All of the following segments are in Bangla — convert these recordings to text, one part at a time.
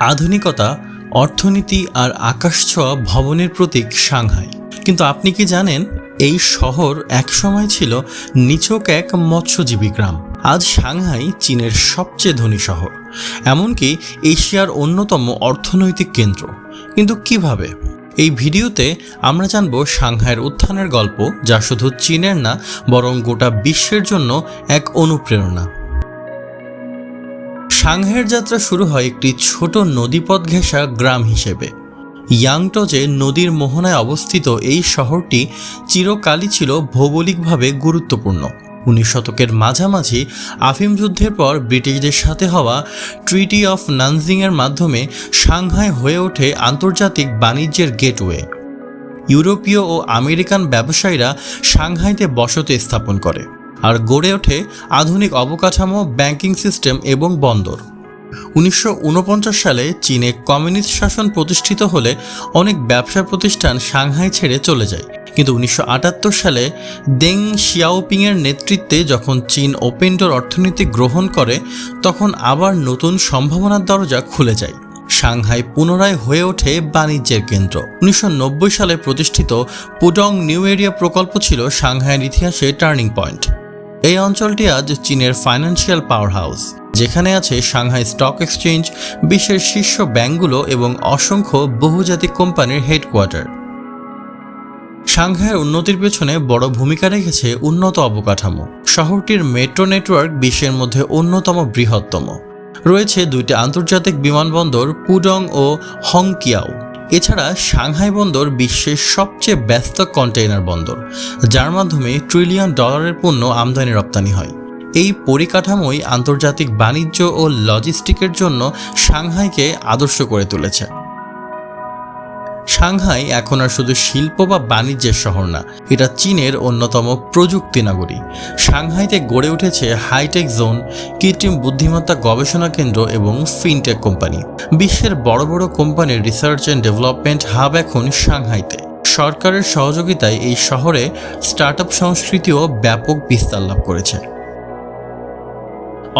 আধুনিকতা, অর্থনীতি আর আকাশছোঁয়া ভবনের প্রতীক সাংহাই। কিন্তু আপনি কি জানেন, এই শহর একসময় ছিল নিছক এক মৎস্যজীবী গ্রাম। আজ সাংহাই চীনের সবচেয়ে ধনী শহর। এমনকি এশিয়ার অন্যতম অর্থনৈতিক কেন্দ্র। কিন্তু কীভাবে? এই ভিডিওতে আমরা জানব সাংহাইয়ের উত্থানের গল্প, যা শুধু চীনের না, বরং গোটা বিশ্বের জন্য এক অনুপ্রেরণা। সাংহাইয়ের যাত্রা শুরু হয় একটি ছোট নদীপথ ঘেঁষা গ্রাম হিসেবে। ইয়াংটজে নদীর মোহনায় অবস্থিত এই শহরটি চিরকালই ছিল ভৌগোলিকভাবে গুরুত্বপূর্ণ। উনিশ শতকের মাঝামাঝি আফিম যুদ্ধের পর ব্রিটিশদের সাথে হওয়া ট্রিটি অফ নানজিংয়ের মাধ্যমে সাংহাই হয়ে ওঠে আন্তর্জাতিক বাণিজ্যের গেটওয়ে। ইউরোপীয় ও আমেরিকান ব্যবসায়ীরা সাংহাইতে বসতি স্থাপন করে। আর গড়ে ওঠে আধুনিক অবকাঠামো, ব্যাংকিং সিস্টেম এবং বন্দর। উনিশশো ঊনপঞ্চাশ সালে চীনে কমিউনিস্ট শাসন প্রতিষ্ঠিত হলে অনেক ব্যবসা প্রতিষ্ঠান সাংহাই ছেড়ে চলে যায়। কিন্তু উনিশশো আটাত্তর সালে দেং শিয়াওপিংয়ের নেতৃত্বে যখন চীন ওপেন ডোর অর্থনীতি গ্রহণ করে, তখন আবার নতুন সম্ভাবনার দরজা খুলে যায়। সাংহাই পুনরায় হয়ে ওঠে বাণিজ্যের কেন্দ্র। উনিশশো নব্বই সালে প্রতিষ্ঠিত পুডং নিউ এরিয়া প্রকল্প ছিল সাংহাইয়ের ইতিহাসে টার্নিং পয়েন্ট। এই অঞ্চলটি আজ চীনের ফাইন্যান্সিয়াল পাওয়ার হাউস যেখানে আছে সাংহাই স্টক এক্সচেঞ্জ, বিশ্বের শীর্ষ ব্যাংকগুলো এবং অসংখ্য বহুজাতিক কোম্পানির হেডকোয়ার্টার। সাংহাইয়ের উন্নতির পেছনে বড় ভূমিকা রেখেছে উন্নত অবকাঠামো। শহরটির মেট্রো নেটওয়ার্ক বিশ্বের মধ্যে অন্যতম বৃহত্তম। রয়েছে দুইটি আন্তর্জাতিক বিমানবন্দর, পুডং ও হংকিয়াও। এছাড়া সাংহাই বন্দর বিশ্বের সবচেয়ে ব্যস্ত কন্টেইনার বন্দর, যার মাধ্যমে ট্রিলিয়ন ডলারের পণ্য আমদানি রপ্তানি হয়। এই পরিকাঠামোই আন্তর্জাতিক বাণিজ্য ও লজিস্টিকের জন্য সাংহাইকে আদর্শ করে তুলেছে। সাংহাই এখন আর শুধু শিল্প বা বাণিজ্যের শহর না, এটা চীনের অন্যতম প্রযুক্তি নগরী। সাংহাইতে গড়ে উঠেছে হাইটেক জোন, কৃত্রিম বুদ্ধিমত্তা গবেষণা কেন্দ্র এবং ফিনটেক কোম্পানি। বিশ্বের বড় বড় কোম্পানির রিসার্চ অ্যান্ড ডেভেলপমেন্ট হাব এখন সাংহাইতে। সরকারের সহযোগিতায় এই শহরে স্টার্ট আপ সংস্কৃতিও ব্যাপক বিস্তার লাভ করেছে।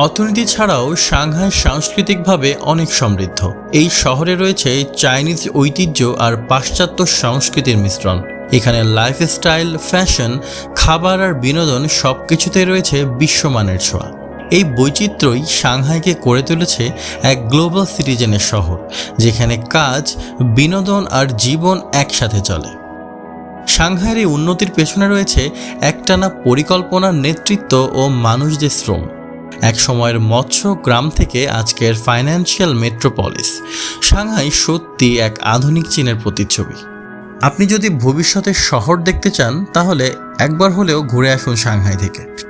অর্থনীতি ছাড়াও সাংহাই সাংস্কৃতিকভাবে অনেক সমৃদ্ধ। এই শহরে রয়েছে চাইনিজ ঐতিহ্য আর পাশ্চাত্য সংস্কৃতির মিশ্রণ। এখানে লাইফস্টাইল ফ্যাশন খাবার আর বিনোদন সব কিছুতে রয়েছে বিশ্বমানের ছোঁয়া। এই বৈচিত্র্যই সাংহাইকে করে তুলেছে এক গ্লোবাল সিটিজেনের শহর, যেখানে কাজ, বিনোদন আর জীবন একসাথে চলে। সাংহাইয়ের এই উন্নতির পেছনে রয়েছে একটানা পরিকল্পনার নেতৃত্ব ও মানুষদের শ্রম। এক সময়ের মৎস্য গ্রাম থেকে আজকের ফাইন্যান্সিয়াল মেট্রোপলিস, সাংহাই সত্যি এক আধুনিক চীনের প্রতিচ্ছবি। আপনি যদি ভবিষ্যতের শহর দেখতে চান, তাহলে একবার হলেও ঘুরে আসুন সাংহাই থেকে।